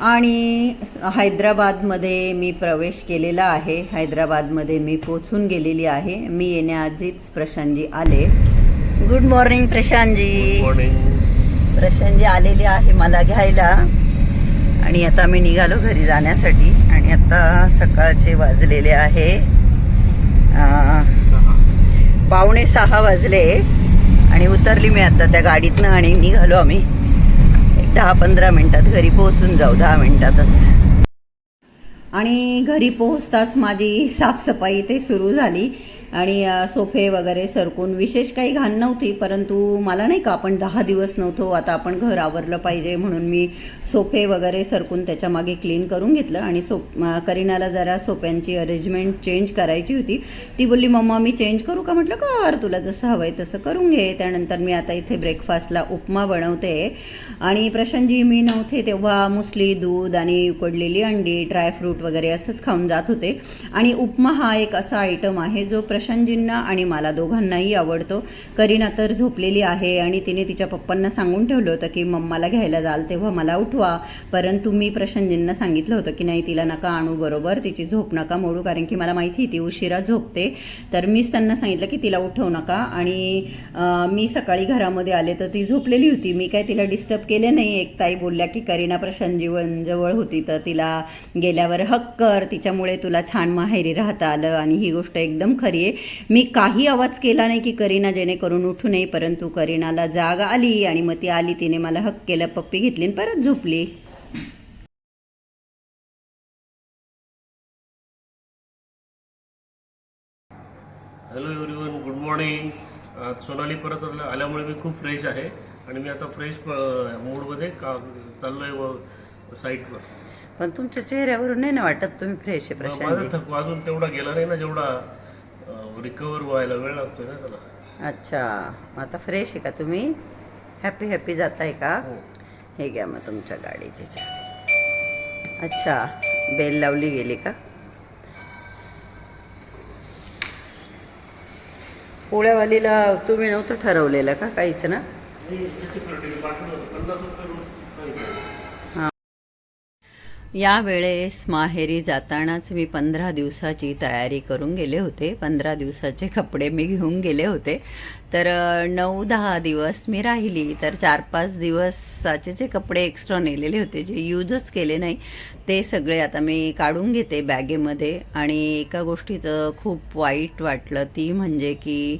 आणि हैदराबादमध्ये मी प्रवेश केलेला आहे. हैदराबादमध्ये मी पोचून गेलेली आहे. मी येण्याआधीच प्रशांतजी आले. Good morning Prashantji. Morning Prashantji आलेले आहे मला घ्यायला. आणि आता मी निघालो घरी जाण्यासाठी. आणि आता सकाळचे वाजलेले आहे. अं, पावणे सहा वाजले. आणि उतरली मी आता त्या गाडीतनं आणि निघालो आम्ही. दहा पंधरा मिनटात घरी पोहोचून जाऊ दहा मिनटातच. आणि घरी पोहोचताच माझी साफसफाई ते सुरू झाली. आणि सोफे वगैरे सरकून विशेष काही घाण नव्हती परंतु मला नाही का आपण दहा दिवस नव्हतो आता आपण घर आवरलं पाहिजे म्हणून मी सोफे वगैरे सरकून त्याच्यामागे क्लीन करून घेतलं आणि सो करीनाला जरा सोफ्यांची अरेंजमेंट चेंज करायची होती. ती बोलली मम्मा मी चेंज करू का? म्हटलं कर तुला जसं हवं आहे तसं करून घे. त्यानंतर मी आता इथे ब्रेकफास्टला उपमा बनवते. आणि प्रशांतजी मी नव्हते तेव्हा मुसली दूध आणि उकडलेली अंडी ड्रायफ्रूट वगैरे असंच खाऊन जात होते. आणि उपमा हा एक असा आयटम आहे जो प्र प्रशांतजींना आणि मला दोघांनाही आवडतो. करीना तर झोपलेली आहे आणि तिने तिच्या पप्पांना सांगून ठेवलं होतं की मम्माला घ्यायला जाल तेव्हा मला उठवा. परंतु मी प्रशांतजींना सांगितलं होतं की नाही तिला नका आणू बरोबर तिची झोप नका मोडू कारण की मला माहिती आहे ती उशिरा झोपते. तर मीच त्यांना सांगितलं की तिला उठवू नका. आणि मी सकाळी घरामध्ये आले तर ती झोपलेली होती. मी काय तिला डिस्टर्ब केले नाही. एक ताई बोलल्या की करीना प्रशांतजीवन होती तर तिला गेल्यावर हक्क कर तिच्यामुळे तुला छान माहेरी राहता आलं आणि ही गोष्ट एकदम खरी आहे. मी काही आवाज केला नाही की करीना जेणेकरून उठू नये परंतु करीनाला जाग आली आणि मग ती आली. तिने मला हक केलं पप्पी घेतली आणि परत झोपली. Hello everyone good morning Sonali परत आल्या- आल्यामुळे मी खूप फ्रेश आहे आणि मी आता फ्रेश मूडमध्ये का चाललो आहे साईटवर पण तुमच्या चेहऱ्यावरून नाही ना वाटत तुम्ही फ्रेश आहे माझा प्रशांत थकवा अजून तेवढा गेला नाही ना जेवढा रिकवर व्हायला वेळ लागतोय ना त्याला. अच्छा. मग आता फ्रेश आहे का तुम्ही? हॅपी हॅपी जाताय का? हो. हे घ्या मग तुमच्या गाडीची चावी अच्छा. बेल लावली गेली का? पोळ्यावालीला तुम्ही नव्हतं ठरवलेलं का काहीच ना? यावेळेस माहेरी जातानाच मी पंधरा दिवसाची तयारी करून गेले होते. पंधरा दिवसाचे कपडे मी घेऊन गेले होते. तर नऊ दहा दिवस मी राहिली. तर चार पाच दिवसाचे जे कपडे एक्स्ट्रा नेलेले होते जे यूजच केले नाही ते सगळे आता मी काढून घेते बॅगेमध्ये. आणि एका गोष्टीचं खूप वाईट वाटलं ती म्हणजे की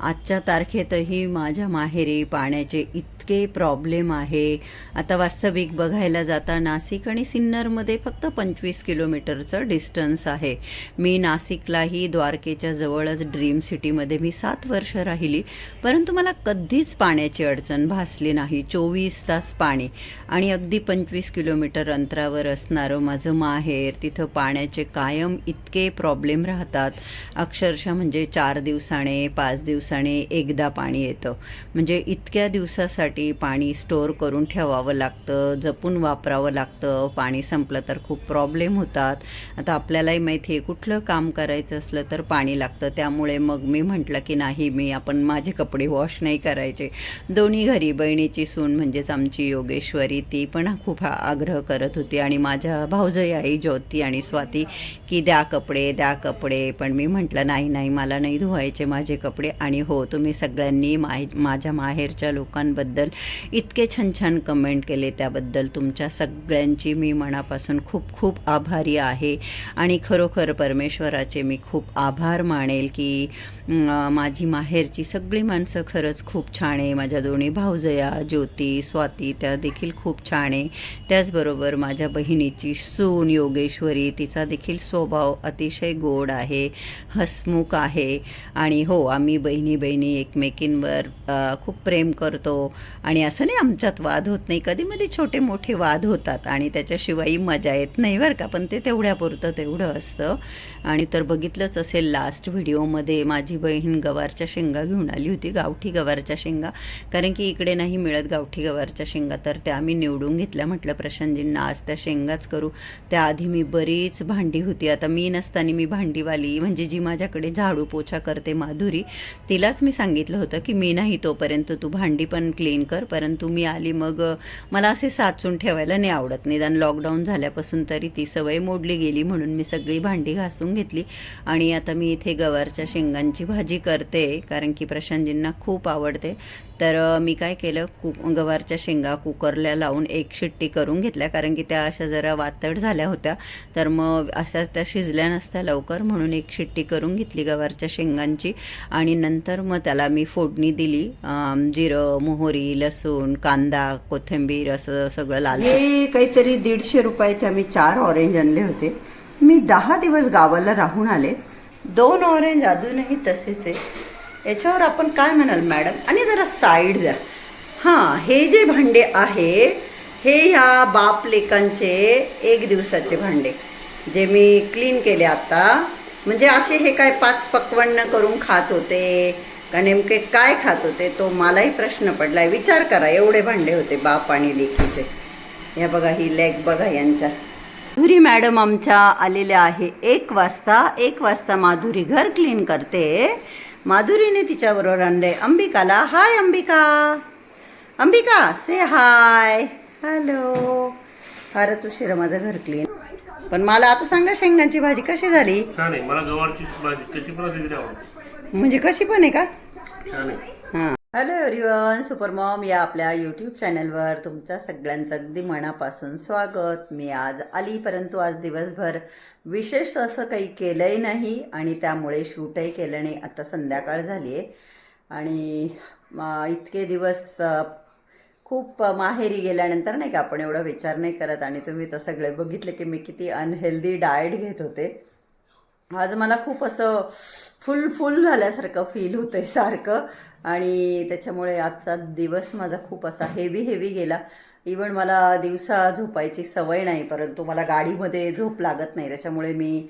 आजच्या तारखेतही माझ्या माहेरी पाण्याचे इतके प्रॉब्लेम आहे. आता वास्तविक बघायला जाता नाशिक आणि सिन्नरमध्ये फक्त पंचवीस किलोमीटरचं डिस्टन्स आहे. मी नाशिकलाही द्वारकेच्या जवळच ड्रीम सिटीमध्ये मी सात वर्ष राहिली परंतु मला कधीच पाण्याची अडचण भासली नाही. चोवीस तास पाणी आणि अगदी पंचवीस किलोमीटर अंतरावर असणारं माझं माहेर तिथं पाण्याचे कायम इतके प्रॉब्लेम राहतात. अक्षरशः म्हणजे चार दिवसाने पाच दिवसाने एकदा पाणी येतं. म्हणजे इतक्या दिवसासाठी पाणी स्टोअर करून ठेवावं लागतं जपून वापरावं लागतं. पाणी संपलं तर खूप प्रॉब्लेम होतात. आता आपल्यालाही माहिती आहे कुठलं काम करायचं असलं तर पाणी लागतं. त्यामुळे मग मी म्हटलं की नाही मी आपण माझे कपडे वॉश नाही करायचे. दोन्ही घरी बहिणीची सून म्हणजेच आमची योगेश्वरी ती पण खूप आग्रह करत होती. आणि माझ्या भाऊजई आई ज्योती आणि स्वाती की द्या कपडे द्या कपडे. पण मी म्हटलं नाही नाही मला नाही धुवायचे माझे कपडे. आणि हो तुम्ही सगळ्यांनी माहे माझ्या माहेरच्या लोकांबद्दल इतके छान छान कमेंट केले त्याबद्दल तुमच्या सगळ्यांची. मी मनापासून खूप खूप आभारी आहे. आणि खरोखर परमेश्वराचे मी खूप आभार मानेल की माझी माहेरची सगळी माणसं खरंच खूप छान आहे. माझ्या दोन्ही भाऊजया ज्योती स्वाती त्या देखील खूप छान आहे. त्याचबरोबर माझ्या बहिणीची सून योगेश्वरी तिचा देखील स्वभाव अतिशय गोड आहे हसमुख आहे. आणि हो आम्ही बहिणी बहिणी एकमेकींवर खूप प्रेम करतो. आणि असं नाही आमच्यात वाद होत नाही. कधी मध्ये छोटे मोठे वाद होतात आणि त्याच्याशिवाय मजा येत नाही बरं का. पण ते तेवढ्यापुरतं तेवढं असतं. आणि तर बघितलंच असेल लास्ट व्हिडिओमध्ये माझी बहीण गवारच्या शेंगा घेऊन आली होती गावठी गवारच्या शेंगा. कारण की इकडे नाही मिळत गावठी गवारच्या शेंगा. तर त्या आम्ही निवडून घेतल्या म्हटलं प्रशांतजींना आज त्या शेंगाच करू. त्याआधी मी बरीच भांडी होती. आता मी नसताना मी भांडीवाली म्हणजे जी माझ्याकडे झाडू पोछा करते माधुरी तिलाच मी सांगितलं होतं की मी नाही तोपर्यंत तू भांडी पण क्लीन कर परंतु मी आली मग मला असे साचून ठेवायला नाही आवडत. निदान लॉकडाऊन झाल्यापासून तरी ती सवय मोडली गेली म्हणून मी सगळी भांडी घासून घेतली. आणि आता मी इथे गवारच्या शेंगांची भाजी करते कारण की प्रशांतजींना खूप आवडते. तर मी काय केलं कु गवारच्या शेंगा कुकरला लावून एक शिट्टी करून घेतल्या. कारण की त्या अशा जरा वातड झाल्या होत्या. तर मग अशा त्या शिजल्या नसत्या लवकर. म्हणून एक शिट्टी करून घेतली गवारच्या शेंगांची. आणि नंतर मग त्याला मी फोडणी दिली. जिरं मोहरी लसूण कांदा कोथिंबीर असं सगळं लाल काहीतरी दीडशे रुपयाचे आम्ही चार ऑरेंज आणले होते. मी दहा दिवस गावाला राहून आले. दोन ऑरेंज अजूनही तसेच आहे याच्यावर आपण काय म्हणाल मॅडम? आणि जरा साईड द्या. हां हे जे भांडे आहे हे ह्या बाप लेकांचे एक दिवसाचे भांडे. जे मी क्लीन केले आता. म्हणजे असे हे काय पाच पक्वन्न करून खात होते का नेमके काय खात होते तो मलाही प्रश्न पडलाय. विचार करा एवढे भांडे होते बाप आणि लेकीचे. या बघा ही लेक बघा यांच्या. माधुरी मॅडम आमच्या आलेल्या आहे. एक वाजता एक वाजता माधुरी घर क्लीन करते. माधुरीने तिच्याबरोबर आणलंय अंबिकाला. Hi Ambika. Ambika say hi hello फारच उशिरा माझं घर क्लीन पण मला आता सांगा शेंगांची भाजी कशी झाली? मला गवारची भाजी कशी पण म्हणजे कशी पण आहे का? हां. हॅलो एव्हरीवन सुपरमॉम या आपल्या यूट्यूब चॅनलवर तुमच्या सगळ्यांचं अगदी मनापासून स्वागत. मी आज आली परंतु आज दिवसभर विशेष असं काही केलंही नाही आणि त्यामुळे शूटही केलं नाही. आता संध्याकाळ झाली आहे. आणि इतके दिवस खूप माहेरी गेल्यानंतर नाही का आपण एवढा विचार नाही करत आणि तुम्ही तर सगळे बघितले की मी किती अनहेल्दी डाएट घेत होते. आज मला खूप असं फुल फुल झाल्यासारखं फील होतं आहे सारखं. आणि त्याच्यामुळे आजचा दिवस माझा खूप असा हेवी हेवी गेला. इवन मला दिवसा झोपायची सवय नाही परंतु मला गाडीमध्ये झोप लागत नाही. त्याच्यामुळे मी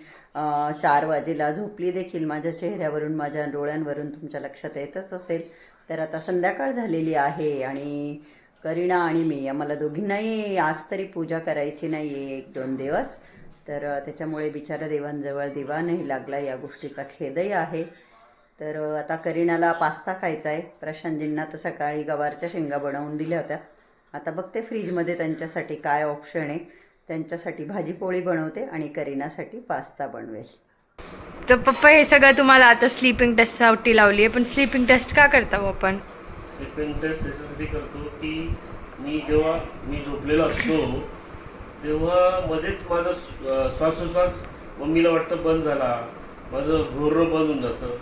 चार वाजेला झोपली देखील. माझ्या चेहऱ्यावरून माझ्या डोळ्यांवरून तुमच्या लक्षात येतच असेल. तर आता संध्याकाळ झालेली आहे आणि करीना आणि मी आम्हाला दोघींनाही आज तरी पूजा करायची नाही आहे एक दोन दिवस. तर त्याच्यामुळे बिचारा देवांजवळ दिवा नाही लागला या गोष्टीचा खेदही आहे. तर आता करीनाला पास्ता खायचा आहे प्रशांतजींना तर सकाळी गवारच्या शेंगा बनवून दिल्या होत्या. आता बघते फ्रीजमध्ये त्यांच्यासाठी काय ऑप्शन आहे. त्यांच्यासाठी भाजीपोळी बनवते आणि करीनासाठी पास्ता बनवेल. तर पप्पा हे सगळं तुम्हाला आता स्लीपिंग टेस्टसाठी लावली आहे पण स्लीपिंग टेस्ट का करता हो आपण? स्लिपिंग टेस्ट याच्यासाठी करतो की मी जेव्हा मी झोपलेलो असतो तेव्हा मध्येच माझा श्वासोश्वास मम्मीला वाटतं बंद झाला. माझं घोरं बंद होऊन जातं.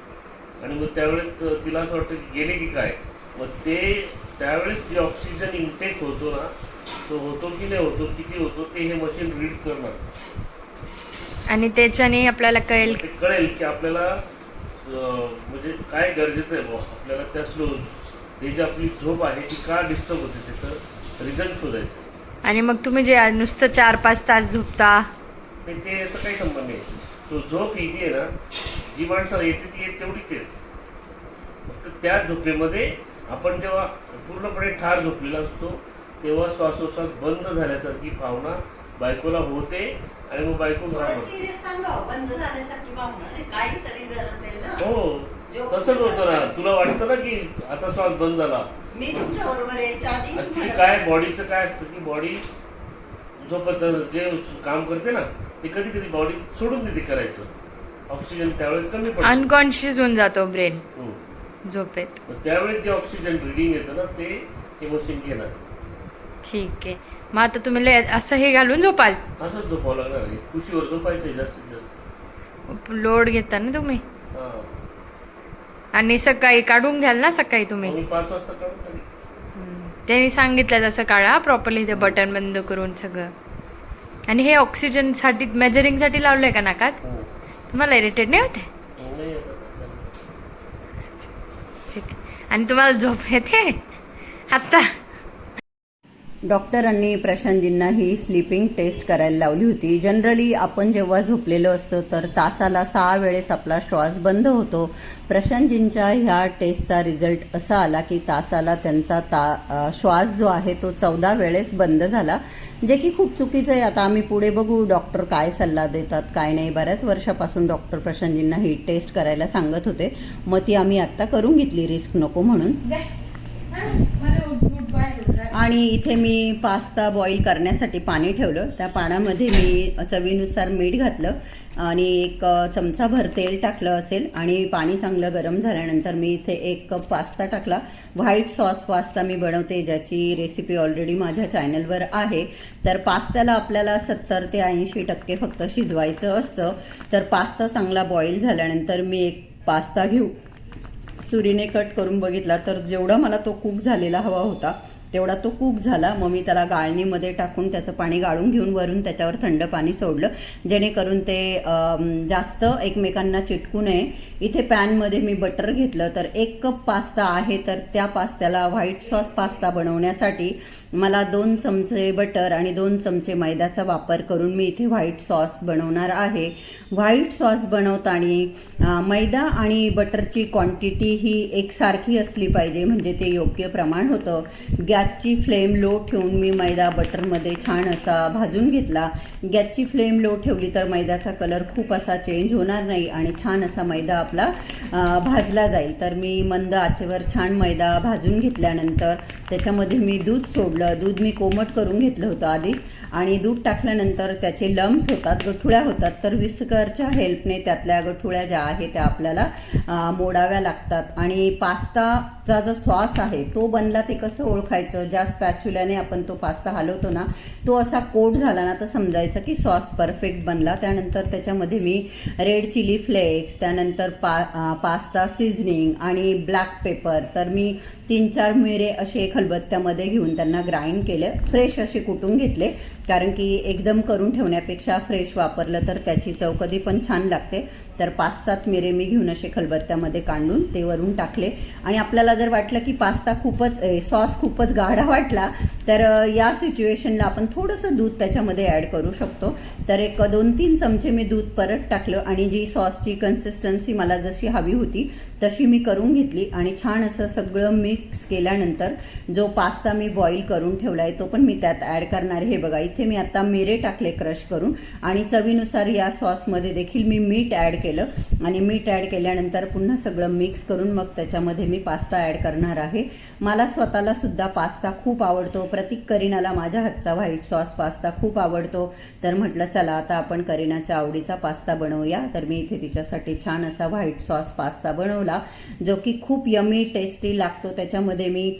आणि मग त्यावेळेस तिला असं वाटतं की गेले की काय? मग ते त्यावेळेस जे ऑक्सिजन इनटेक होतो ना तो होतो की नाही होतो किती होतो ते हे मशीन रीड करणार. आणि त्याच्याने आपल्याला कळेल ते कळेल की आपल्याला म्हणजे काय गरजेचं आहे बुवा? आपल्याला त्या स्लो ते जी आपली झोप आहे ती का डिस्टर्ब होते त्याचं रिझन शोधायचं. आणि मग तुम्ही जे नुसतं चार पाच तास झोपता. ते याचा काही संबंध नाही. सो झोप ही जी आहे ना जी माणसाला येते ती येते तेवढीच येते फक्त त्या झोपेमध्ये आपण जेव्हा पूर्णपणे ठार झोपलेला असतो तेव्हा श्वासोश्वास बंद झाल्यासारखी भावना बायकोला होते आणि मग बायको ना हो तसंच होतं ना. तुला वाटतं ना की आता श्वास बंद झाला? मी तुमच्या बरोबर यायच्या ऍक्च्युली काय बॉडीचं काय असतं की बॉडी झोपत जे काम करते ना ते कधी कधी बॉडी सोडून देते करायचं. ऑक्सिजन त्यावेळेस कमी पडतं. अनकॉन्शियस होऊन जातो ब्रेन हो. झोपेत. त्यावेळेस जे ऑक्सिजन रिडिंग येतं ना ते हे मशीन घेणार ठीक आहे. मग आता तुम्ही ले- असं हे घालून झोपाल? असंच झोपावं लागणार आहे. कुशीवर झोपायचं जास्तीत जास्त. लोड घेता ना तुम्ही? हा. आणि सकाळी काढून घ्याल ना सकाळी तुम्ही? मी पाच वाजता काढून टाकेन. त्यांनी सांगितलं तसं काढा प्रॉपरली ते बटन बंद करून सगळं. आणि हे ऑक्सिजनसाठी मेजरिंगसाठी लावलंय का नाकात? हो. तुम्हाला इरिटेट नाही होते? नाही काय. ठीक आहे. आणि तुम्हाला झोप येते? आत्ता डॉक्टरांनी प्रशांतजींना ही स्लीपिंग टेस्ट करायला लावली होती. जनरली आपण जेव्हा झोपलेलो असतो तर तासाला सहा वेळेस आपला श्वास बंद होतो. प्रशांतजींच्या ह्या टेस्टचा रिझल्ट असा आला की तासाला त्यांचा ता श्वास जो आहे तो चौदा वेळेस बंद झाला. जे की खूप चुकीचं आहे. आता आम्ही पुढे बघू डॉक्टर काय सल्ला देतात काय नाही. बऱ्याच वर्षापासून डॉक्टर प्रशांतजींना ही टेस्ट करायला सांगत होते. मग ती आम्ही आत्ता करून घेतली. रिस्क नको म्हणून. आणि इथे मी पास्ता बॉईल करण्यासाठी पाणी ठेवलं. त्या पाण्यामध्ये मी चवीनुसार मीठ घातलं आणि एक चमचाभर तेल टाकलं असेल आणि पाणी चांगलं गरम झाल्यानंतर मी इथे एक कप पास्ता टाकला. व्हाईट सॉस पास्ता मी बनवते ज्याची रेसिपी ऑलरेडी माझ्या चॅनलवर आहे. तर पास्त्याला आपल्याला सत्तर ते ऐंशी टक्के फक्त शिजवायचं असतं. तर पास्ता चांगला बॉईल झाल्यानंतर मी एक पास्ता घेऊ. सुरीने कट करून बघितला तर जेवढा मला तो कुक झालेला हवा होता तेवढा तो कुक झाला. मग मी त्याला गाळणीमध्ये टाकून त्याचं पाणी गाळून घेऊन वरून त्याच्यावर थंड पाणी सोडलं. जेणेकरून ते जास्त एकमेकांना चिटकू नये. इथे पॅनमध्ये मी बटर घेतलं. तर एक कप पास्ता आहे तर त्या पास्त्याला व्हाईट सॉस पास्ता बनवण्यासाठी मला दोन चमचे बटर आणि दोन चमचे मैद्याचा वापर करून मी इथे व्हाईट सॉस बनवणार आहे. व्हाईट सॉस बनवताना मैदा आणि बटरची क्वांटिटी ही एकसारखी असली पाहिजे म्हणजे ते योग्य प्रमाण होतं. गॅसची फ्लेम लो ठेवून मी मैदा बटरमध्ये छान असा भाजून घेतला. गॅसची फ्लेम लो ठेवली तर मैद्याचा कलर खूप असा चेंज होणार नाही आणि छान असा मैदा आपला भाजला जाईल. तर मी मंद आचेवर छान मैदा भाजून घेतल्यानंतर त्याच्यामध्ये मी दूध सोडलं. दूध मी कोमट करून घेतलं होतं आधीच. आणि दूध टाकल्यानंतर त्याचे लम्स होतात गठुळ्या होतात. तर विस्करच्या हेल्पने त्यातल्या गठुळ्या ज्या आहेत त्या आपल्याला मोडाव्या लागतात. आणि पास्ताचा जो सॉस आहे तो बनला ते कसं ओळखायचं? ज्या स्पॅच्युल्याने आपण तो पास्ता हलवतो ना तो असा कोट झाला ना तर समजायचं की सॉस परफेक्ट बनला. त्यानंतर त्याच्यामध्ये मी रेड चिली फ्लेक्स त्यानंतर पा पास्ता सिझनिंग आणि ब्लॅक पेपर. तर मी तीन चार मिरे असे खलबत्त्यामध्ये घेऊन त्यांना ग्राइंड केले. फ्रेश असे कुटून घेतले. कारण की एकदम करून ठेवण्यापेक्षा फ्रेश वापरलं तर त्याची चव कधी पण छान लागते. तर पाच सात मिरे मी घेऊन असे खलबत्त्यामध्ये काढून ते वरून टाकले. आणि आपल्याला जर वाटलं की पास्ता खूपच ए, सॉस खूपच गाढा वाटला तर या सिच्युएशनला आपण थोडंसं दूध त्याच्यामध्ये ॲड करू शकतो. तर एक दोन तीन चमचे मी दूध परत टाकलं आणि जी सॉसची कन्सिस्टन्सी मला जशी हवी होती तशी मी करून घेतली. आणि छान असं सगळं मिक्स केल्यानंतर जो पास्ता मी बॉईल करून ठेवला आहे तो पण मी त्यात ॲड करणार हे बघा इथे मी आता मिरे टाकले क्रश करून. आणि चवीनुसार या सॉसमध्ये देखील मी मीठ ॲड केलं. आणि मीठ ॲड केल्यानंतर पुन्हा सगळं मिक्स करून मग त्याच्यामध्ये मी पास्ता ॲड करणार आहे. मला स्वतःला सुद्धा पास्ता खूप आवडतो. प्रतीक करीनाला माझ्या हातचा व्हाईट सॉस पास्ता खूप आवडतो. तर म्हटलं चला आता आपण करीनाच्या आवडीचा पास्ता बनवूया. तर मी इथे तिच्यासाठी छान असा व्हाईट सॉस पास्ता बनवला जो की खूप यमी टेस्टी लागतो. त्याच्यामध्ये मी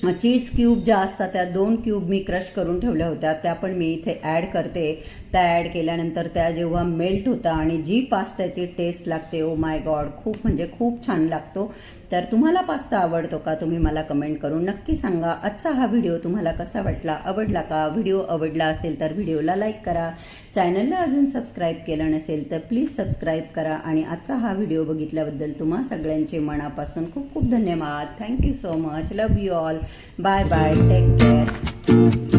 चीज क्यूब ज्या असतात त्या दोन क्यूब मी क्रश करून ठेवल्या होत्या. त्या पण मी इथे ॲड करते. त्या ॲड केल्यानंतर त्या जेव्हा मेल्ट होता आणि जी पास्त्याची टेस्ट लागते ओ माय गॉड खूप म्हणजे खूप छान लागतो. तर तुम्हाला पास्ता आवडतो का? तुम्ही मला कमेंट करून नक्की सांगा. आजचा हा व्हिडिओ तुम्हाला कसा वाटला? आवडला का? व्हिडिओ आवडला असेल तर व्हिडिओला लाईक करा. चॅनलला अजून सबस्क्राईब केलं नसेल तर प्लीज सबस्क्राईब करा. आणि आजचा हा व्हिडिओ बघितल्याबद्दल तुम्हा सगळ्यांचे मनापासून खूप खूप धन्यवाद. Thank you so much love you all bye bye take care